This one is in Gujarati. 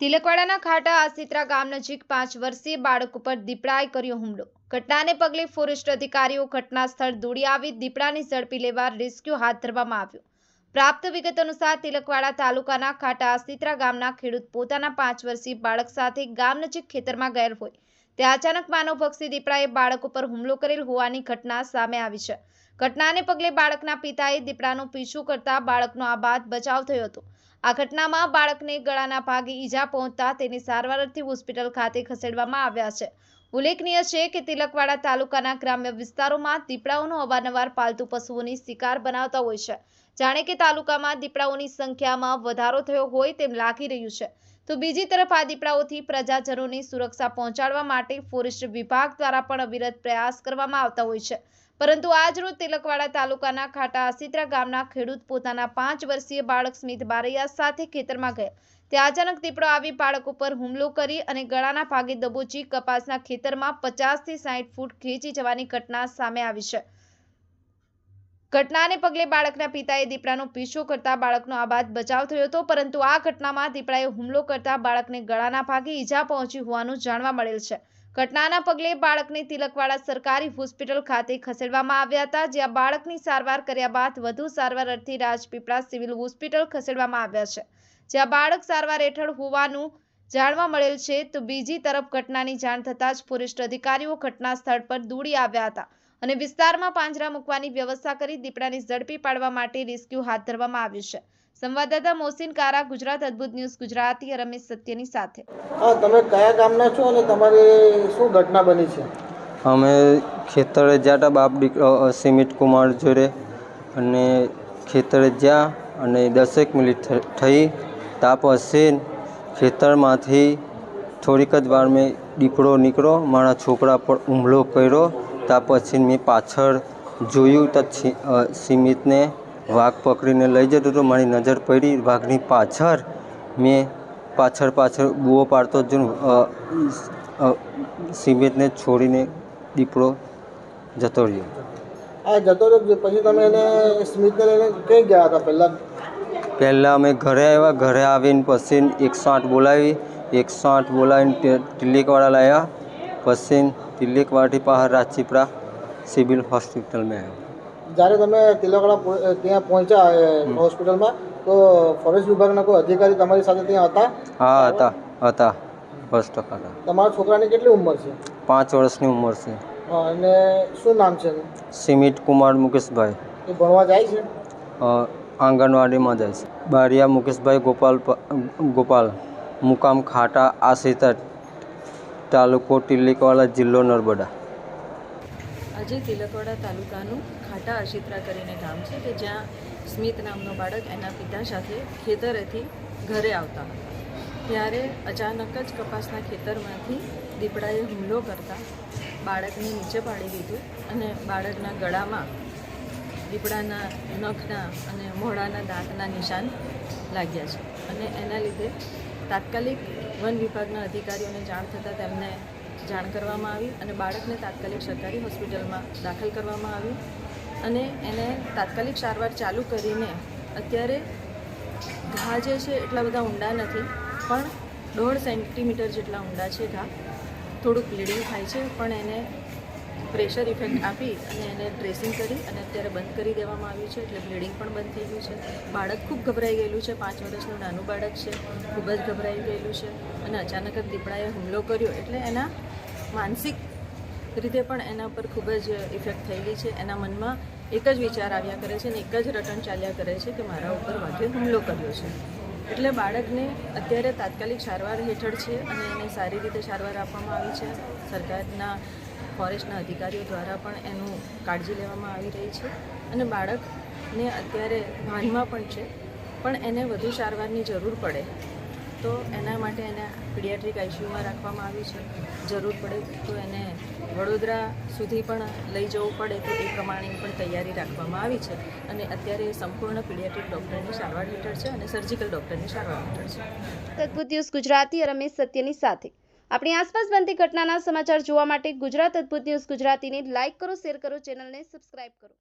તિલકવાડાના ખાટા આસિત્રા ગામ નજીક પાંચ વર્ષીય બાળક ઉપર દીપડાએ કર્યો હુમલો. ઘટનાને પગલે ફોરેસ્ટ અધિકારીઓ ઘટના સ્થળ દોડી આવી દીપડાને ઝડપી લેવા રેસ્ક્યુ હાથ ધરવામાં આવ્યો. પ્રાપ્ત વિગત અનુસાર તિલકવાડા તાલુકાના ખાટા આસિત્રા ગામના ખેડૂત પોતાના પાંચ વર્ષીય બાળક સાથે ગામ નજીક ખેતરમાં ગયેલ હોય. ત્યાં અચાનક માનવભક્ષી દીપડાએ બાળક ઉપર હુમલો કરેલ હોવાની ઘટના સામે આવી છે. ઘટનાને પગલે બાળકના પિતાએ દીપડાનો પીછો કરતા બાળકનો આબાદ બચાવ થયો હતો. આ ઘટનામાં બાળકને ગળાના ભાગે ઈજા પહોંચતા તેની સારવાર હોસ્પિટલ ખાતે ખસેડવામાં આવ્યા છે. ઉલ્લેખનીય છે કે તિલકવાડા તાલુકાના ગ્રામ્ય વિસ્તારોમાં દીપડાઓનો અવારનવાર પાલતુ પશુઓની શિકાર બનાવતા હોય છે. જાણે કે તાલુકામાં દીપડાઓની સંખ્યામાં વધારો થયો હોય તેમ લાગી રહ્યું છે. તો બીજી તરફ આ દીપડાઓથી પ્રજાજનોની સુરક્ષા પહોંચાડવા માટે ફોરેસ્ટ વિભાગ દ્વારા પણ અવિરત પ્રયાસ કરવામાં આવતા હોય છે. પરંતુ આજરોજ તિલકવાડા તાલુકાના ખાટા આસિત્રા ગામના ખેડૂત પોતાના પાંચ વર્ષીય બાળક સ્મિત બારૈયા સાથે ખેતરમાં ગયા. ત્યાં અચાનક દીપડો આવી બાળક ઉપર હુમલો કરી અને ગળાના ભાગે દબોચી કપાસના ખેતરમાં પચાસથી સાઠ ફૂટ ખેંચી જવાની ઘટના સામે આવી છે. ઘટનાને પગલે બાળકના પિતાએ દીપડાનો પીછો કરતા બાળકનો આબાદ બચાવ થયો હતો, પરંતુ આ ઘટનામાં દીપડાએ હુમલો કરતા બાળકને ગળાના ભાગે ઈજા પહોંચી હોવાનું જાણવા મળેલ છે. ઘટનાના પગલે બાળકને તિલકવાડા સરકારી હોસ્પિટલ ખાતે ખસેડવામાં આવ્યા હતા, જ્યાં બાળકની સારવાર કર્યા બાદ વધુ સારવાર અર્થે રાજપીપળા સિવિલ હોસ્પિટલ ખસેડવામાં આવ્યા છે. જ્યાં બાળક સારવાર હેઠળ હોવાનું જાણવા મળેલ છે, તો બીજી તરફ ઘટનાની જાણ થતાં જ ફોરેસ્ટ અધિકારીઓ ઘટના સ્થળ પર દોડી આવ્યા હતા. અને વિસ્તારમાં પાંજરા મૂકવાની વ્યવસ્થા કરી દીપડાને ઝડપી પાડવા માટે રેસ્ક્યુ હાથ ધરવામાં આવ્યું છે. સંવાદદાતા મોહસિન કારા ગુજરાત અદ્ભુત ન્યૂઝ ગુજરાતી રમેશ સત્યની સાથે. હા તમે કયા ગામના છો અને તમારી શું ઘટના બની છે? અમે ખેતરે જ્યાં બાપ દીકરો સિમિત કુમાર જોડે અને ખેતરે જ્યાં અને દસેક મિનિટ થઈ તાપ હસીન ખેતરમાંથી થોડીક જ વાર મેં દીકરો નીકળો મારા છોકરા પર હુમલો કર્યો તા પછી મેં પાછળ જોયું તો છી- અ, સિમિતને વાઘ પકડીને લઈ જતો હતો મારી નજર પડી. વાઘની પાછળ મેં પાછળ પાછળ બૂવો પાડતો જ અ, અ, સિમિતને છોડીને દીપડો જતો રહ્યો. આ જતો રહ્યો પછી તમે એને સ્મિતને લઈને ક્યાં ગયા હતા પહેલાં? પહેલાં અમે ઘરે આવ્યા. ઘરે આવીને પછી એકસો આઠ બોલાવી. એકસો આઠ બોલાવીને તે- તિલ્લીકવાડા લાવ્યા પછી તિલ્લીકવાડાથી બહાર રાજપીપળા સિવિલ હોસ્પિટલ મેં જ્યારે તમે તિલકવાડા ત્યાં પહોંચ્યા હોસ્પિટલમાં તો ફોરેસ્ટ વિભાગના કોઈ અધિકારી તમારી સાથે ત્યાં હતા? હા હતા હતા ફર્સ્ટ હતા તમારા છોકરાની કેટલી ઉંમર છે? પાંચ વર્ષની ઉંમર છે. અને શું નામ છે? સિમિત કુમાર મુકેશભાઈ. એ ભણવા જાય છે? આંગણવાડીમાં જાય છે. બારિયા મુકેશભાઈ ગોપાલ ગોપાલ મુકામ ખાટા આશિતર તાલુકો તિલકવાડા જિલ્લો નર્મદા. આજે તિલકવાડા તાલુકાનું ખાટા અશિત્રા કરીને ગામ છે કે જ્યાં સ્મિત નામનો બાળક એના પિતા સાથે ખેતરેથી ઘરે આવતા હતા. ત્યારે અચાનક જ કપાસના ખેતરમાંથી દીપડાએ હુમલો કરતા બાળકને નીચે પાડી દીધું અને બાળકના ગળામાં દીપડાના નખના અને મોઢાના દાંતના નિશાન લાગ્યા છે. અને એના લીધે તાત્કાલિક વન વિભાગના અધિકારીઓને જાણ થતાં તેમને જાણ કરવામાં આવી અને બાળકને તાત્કાલિક સરકારી હોસ્પિટલમાં દાખલ કરવામાં આવ્યું અને એને તાત્કાલિક સારવાર ચાલુ કરીને અત્યારે ઘા જે છે એટલા બધા ઊંડા નથી, પણ દોઢ સેન્ટીમીટર જેટલા ઊંડા છે ઘા. થોડુંક બ્લીડિંગ થાય છે, પણ એને પ્રેશર ઇફેક્ટ આપી અને એને ડ્રેસિંગ કરી અને અત્યારે બંધ કરી દેવામાં આવ્યું છે એટલે બ્લીડિંગ પણ બંધ થઈ ગયું છે. બાળક ખૂબ ગભરાઈ ગયેલું છે. પાંચ વર્ષનું નાનું બાળક છે. ખૂબ જ ગભરાઈ ગયેલું છે અને અચાનક જ દીપડાએ હુમલો કર્યો. એટલે એના માનસિક રીતે પણ એના પર ખૂબ જ ઇફેક્ટ થયેલી છે. એના મનમાં એક જ વિચાર આવ્યા કરે છે અને એક જ રટણ ચાલ્યા કરે છે કે મારા ઉપર વાઘે હુમલો કર્યો છે. એટલે બાળકને અત્યારે તાત્કાલિક સારવાર હેઠળ છે અને એને સારી રીતે સારવાર આપવામાં આવી છે. સરકારના, ફોરેસ્ટના અધિકારીઓ દ્વારા પણ એનું કાળજી લેવામાં આવી રહી છે. અને બાળકને અત્યારે ભાનમાં પણ છે, પણ એને વધુ સારવારની જરૂર પડે. તો એના માટે એને પીડિયાટ્રિક આઈસીયુમાં રાખવામાં આવી છે. જરૂર પડે તો એને વડોદરા સુધી પણ લઈ જવું પડે તો એ પ્રમાણેની પણ તૈયારી રાખવામાં આવી છે. અને અત્યારે સંપૂર્ણ પીડિયાટ્રિક ડૉક્ટરની સારવાર હેઠળ છે અને સર્જિકલ ડૉક્ટરની સારવાર હેઠળ છે. તદ્ભુત ન્યૂઝ ગુજરાતી રમેશ સત્યની સાથે. આપણી આસપાસ બનતી ઘટનાના સમાચાર જોવા માટે ગુજરાત અદ્ભુત ન્યૂઝ ગુજરાતીને લાઇક કરો, શેર કરો, ચેનલને સબસ્ક્રાઇબ કરો.